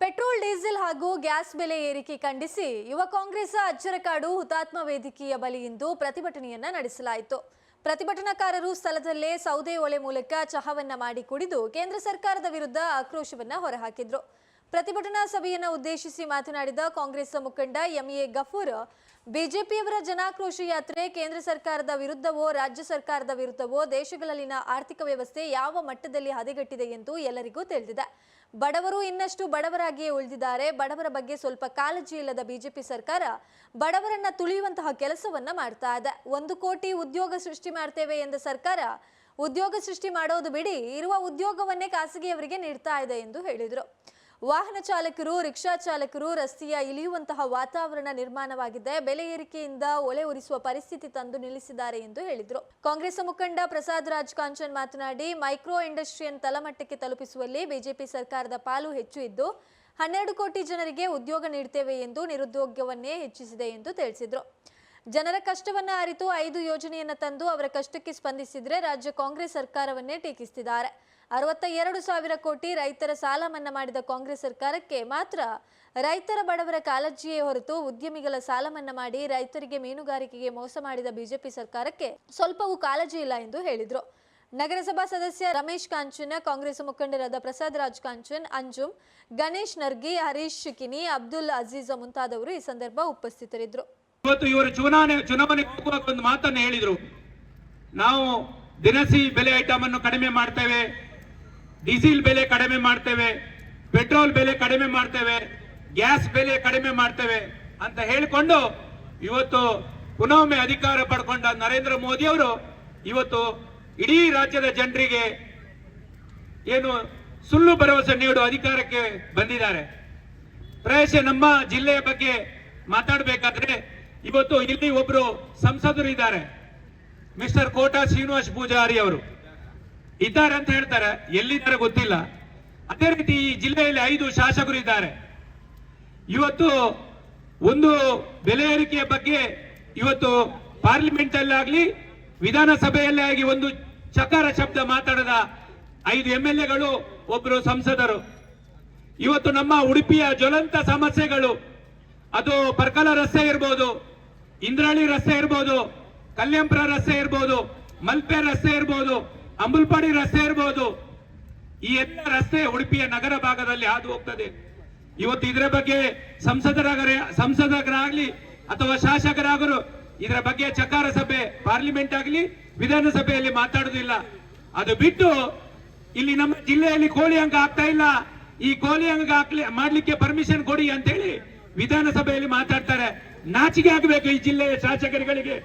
Petrol, diesel ಹಾಗೂ gas ಬೆಲೆ ಏರಿಕೆ ಖಂಡಿಸಿ ಯುವ ಕಾಂಗ್ರೆಸ್ ಅಚ್ಚರಕಾಡು ಹುತಾತ್ಮ ವೇದಿಕೆಯ ಬಳಿ ಇಂದು ಪ್ರತಿಭಟನೆಯನ್ನ ನಡೆಸಲಾಯಿತು. ಪ್ರತಿಭಟನಾಕಾರರು ಸ್ಥಳದಲ್ಲೇ ಸೌದೆ ಒಲೆ ಮೂಲಕ ಚಹಾವನ್ನ ಮಾಡಿ ಕುಡಿದು ಕೇಂದ್ರ ಸರ್ಕಾರದ ವಿರುದ್ಧ ಆಕ್ರೋಶವನ್ನ ಹೊರಹಾಕಿದ್ರು. ಪ್ರತಿಭಟನಾ ಸಭೆಯನ್ನ ಉದ್ದೇಶಿಸಿ ಮಾತನಾಡಿದ ಕಾಂಗ್ರೆಸ್ ಮುಖಂಡ ಎಂಎ ಗಫೂರ್, ಬಿಜೆಪಿಯವರ ಜನಾಕ್ರೋಶ ಯಾತ್ರೆ ಕೇಂದ್ರ ಸರ್ಕಾರದ ವಿರುದ್ಧವೋ, ರಾಜ್ಯ ಸರ್ಕಾರದ ವಿರುದ್ಧವೋ, ದೇಶಗಳಲ್ಲಿನ ಆರ್ಥಿಕ ವ್ಯವಸ್ಥೆ ಯಾವ ಮಟ್ಟದಲ್ಲಿ ಹದಗೆಟ್ಟಿದೆ ಎಂದು ಎಲ್ಲರಿಗೂ ತಿಳಿದಿದೆ. ಬಡವರು ಇನ್ನಷ್ಟು ಬಡವರಾಗಿಯೇ ಉಳಿದಿದ್ದಾರೆ. ಬಡವರ ಬಗ್ಗೆ ಸ್ವಲ್ಪ ಕಾಳಜಿ ಇಲ್ಲದ ಬಿಜೆಪಿ ಸರ್ಕಾರ ಬಡವರನ್ನ ತುಳಿಯುವಂತಹ ಕೆಲಸವನ್ನ ಮಾಡ್ತಾ ಇದೆ. ಒಂದು ಕೋಟಿ ಉದ್ಯೋಗ ಸೃಷ್ಟಿ ಮಾಡ್ತೇವೆ ಎಂದ ಸರ್ಕಾರ ಉದ್ಯೋಗ ಸೃಷ್ಟಿ ಮಾಡೋದು ಬಿಡಿ, ಇರುವ ಉದ್ಯೋಗವನ್ನೇ ಖಾಸಗಿಯವರಿಗೆ ನೀಡ್ತಾ ಇದೆ ಎಂದು ಹೇಳಿದರು. ವಾಹನ ಚಾಲಕರು, ರಿಕ್ಷಾ ಚಾಲಕರು ರಸ್ತೆಯ ಇಳಿಯುವಂತಹ ವಾತಾವರಣ ನಿರ್ಮಾಣವಾಗಿದೆ. ಬೆಲೆ ಏರಿಕೆಯಿಂದ ಒಲೆ ಉರಿಸುವ ಪರಿಸ್ಥಿತಿ ತಂದು ನಿಲ್ಲಿಸಿದ್ದಾರೆ ಎಂದು ಹೇಳಿದರು. ಕಾಂಗ್ರೆಸ್ ಮುಖಂಡ ಪ್ರಸಾದ್ ರಾಜ್ ಕಾಂಚನ್ ಮಾತನಾಡಿ, ಮೈಕ್ರೋ ಇಂಡಸ್ಟ್ರಿಯನ್ ತಲಮಟ್ಟಕ್ಕೆ ತಲುಪಿಸುವಲ್ಲಿ ಬಿಜೆಪಿ ಸರ್ಕಾರದ ಪಾಲು ಹೆಚ್ಚು ಇದ್ದು, ಹನ್ನೆರಡು ಕೋಟಿ ಜನರಿಗೆ ಉದ್ಯೋಗ ನೀಡುತ್ತೇವೆ ಎಂದು ನಿರುದ್ಯೋಗವನ್ನೇ ಹೆಚ್ಚಿಸಿದೆ ಎಂದು ತಿಳಿಸಿದರು. ಜನರ ಕಷ್ಟವನ್ನ ಅರಿತು ಐದು ಯೋಜನೆಯನ್ನು ತಂದು ಅವರ ಕಷ್ಟಕ್ಕೆ ಸ್ಪಂದಿಸಿದ್ರೆ ರಾಜ್ಯ ಕಾಂಗ್ರೆಸ್ ಸರ್ಕಾರವನ್ನೇ ಟೀಕಿಸಿದ್ದಾರೆ ಅರವತ್ತ ಎರಡು ಸಾವಿರ ಕೋಟಿ ರೈತರ ಸಾಲ ಮನ್ನಾ ಮಾಡಿದ ಕಾಂಗ್ರೆಸ್ ಸರ್ಕಾರಕ್ಕೆ ಮಾತ್ರ ರೈತರ ಬಡವರ ಕಾಳಜಿಯೇ ಹೊರತು ಉದ್ಯಮಿಗಳ ಸಾಲ ಮನ್ನಾ ಮಾಡಿ ರೈತರಿಗೆ ಮೀನುಗಾರಿಕೆಗೆ ಮೋಸ ಮಾಡಿದ ಬಿಜೆಪಿ ಸರ್ಕಾರಕ್ಕೆ ಸ್ವಲ್ಪವೂ ಕಾಳಜಿ ಇಲ್ಲ ಎಂದು ಹೇಳಿದರು. ನಗರಸಭಾ ಸದಸ್ಯ ರಮೇಶ್ ಕಾಂಚನ್, ಕಾಂಗ್ರೆಸ್ ಮುಖಂಡರಾದ ಪ್ರಸಾದ್ ರಾಜ್ ಕಾಂಚನ್ ಅಂಜುಮ್ ಗಣೇಶ್ ನರ್ಗಿ, ಹರೀಶ್ ಶಿಕಿನಿ, ಅಬ್ದುಲ್ ಅಜೀಜ್ ಮುಂತಾದವರು ಈ ಸಂದರ್ಭ ಉಪಸ್ಥಿತರಿದ್ದರು ಇವತ್ತು ಇವರು ಚುನಾವಣೆ ಚುನಾವಣೆ ಹೋಗುವಾಗ ಒಂದು ಮಾತನ್ನು ಹೇಳಿದರು. ನಾವು ದಿನಸಿ ಬೆಲೆ ಐಟಮ್ ಅನ್ನು ಕಡಿಮೆ ಮಾಡ್ತೇವೆ. ಡೀಸೆಲ್ ಬೆಲೆ ಕಡಿಮೆ ಮಾಡ್ತೇವೆ, ಪೆಟ್ರೋಲ್ ಬೆಲೆ ಕಡಿಮೆ ಮಾಡ್ತೇವೆ, ಗ್ಯಾಸ್ ಬೆಲೆ ಕಡಿಮೆ ಮಾಡ್ತೇವೆ ಅಂತ ಹೇಳಿಕೊಂಡು ಇವತ್ತು ಪುನೊಮ್ಮೆ ಅಧಿಕಾರ ಪಡ್ಕೊಂಡ ನರೇಂದ್ರ ಮೋದಿ ಅವರು ಇವತ್ತು ಇಡೀ ರಾಜ್ಯದ ಜನರಿಗೆ ಏನು ಸುಳ್ಳು ಭರವಸೆ ನೀಡುವ ಅಧಿಕಾರಕ್ಕೆ ಬಂದಿದ್ದಾರೆ. ಪ್ರಯಶ ನಮ್ಮ ಜಿಲ್ಲೆಯ ಬಗ್ಗೆ ಮಾತಾಡಬೇಕಾದ್ರೆ ಇವತ್ತು ಇಲ್ಲಿ ಒಬ್ರು ಸಂಸದರು ಇದ್ದಾರೆ, ಮಿಸ್ಟರ್ ಕೋಟಾ ಶ್ರೀನಿವಾಸ್ ಪೂಜಾರಿ ಅವರು. ಇದ್ದಾರೆ ಅಂತ ಹೇಳ್ತಾರೆ. ಎಲ್ಲಿದ್ದಾರೆ ಗೊತ್ತಿಲ್ಲ. ಅದೇ ರೀತಿ ಈ ಜಿಲ್ಲೆಯಲ್ಲಿ ಐದು ಶಾಸಕರು ಇದ್ದಾರೆ. ಇವತ್ತು ಒಂದು ಬೆಲೆ ಏರಿಕೆಯ ಬಗ್ಗೆ ಇವತ್ತು ಪಾರ್ಲಿಮೆಂಟ್ ಅಲ್ಲಾಗ್ಲಿ ವಿಧಾನಸಭೆಯಲ್ಲೇ ಆಗಿ ಒಂದು ಚಕಾರ ಶಬ್ದ ಮಾತಾಡದ ಐದು ಎಂ ಎಲ್ ಎಗಳು ಒಬ್ಬರು ಸಂಸದರು. ಇವತ್ತು ನಮ್ಮ ಉಡುಪಿಯ ಜ್ವಲಂತ ಸಮಸ್ಯೆಗಳು. ಅದು ಪರ್ಕಲ ರಸ್ತೆ ಇರ್ಬೋದು, ಇಂದ್ರಾಳಿ ರಸ್ತೆ ಇರ್ಬೋದು, ಕಲ್ಯಾಂಪುರ ರಸ್ತೆ ಇರ್ಬೋದು, ಮಲ್ಪೆ ರಸ್ತೆ ಇರ್ಬೋದು ಅಂಬುಲ್ಪಾಡಿ ರಸ್ತೆ ಇರ್ಬೋದು. ಈ ಎಲ್ಲ ರಸ್ತೆ ಉಡುಪಿಯ ನಗರ ಭಾಗದಲ್ಲಿ ಹಾದು ಹೋಗ್ತದೆ. ಇವತ್ತು ಇದರ ಬಗ್ಗೆ ಸಂಸದರಾಗರೆ, ಸಂಸದರಾಗಲಿ ಅಥವಾ ಶಾಸಕರಾಗರು ಇದರ ಬಗ್ಗೆ ಚಕಾರ ಸಭೆ ಪಾರ್ಲಿಮೆಂಟ್ ಆಗಲಿ ವಿಧಾನಸಭೆಯಲ್ಲಿ ಮಾತಾಡುದಿಲ್ಲ. ಅದು ಬಿಟ್ಟು ಇಲ್ಲಿ ನಮ್ಮ ಜಿಲ್ಲೆಯಲ್ಲಿ ಕೋಳಿ ಅಂಗ ಆಗ್ತಾ ಇಲ್ಲ. ಈ ಕೋಳಿ ಅಂಗ ಹಾಕ್ಲಿ ಮಾಡ್ಲಿಕ್ಕೆ ಪರ್ಮಿಷನ್ ಕೊಡಿ ಅಂತೇಳಿ ವಿಧಾನಸಭೆಯಲ್ಲಿ ಮಾತಾಡ್ತಾರೆ. ನಾಚಿಕೆ ಆಗಬೇಕು ಈ ಜಿಲ್ಲೆಯ ಶಾಸಕರುಗಳಿಗೆ.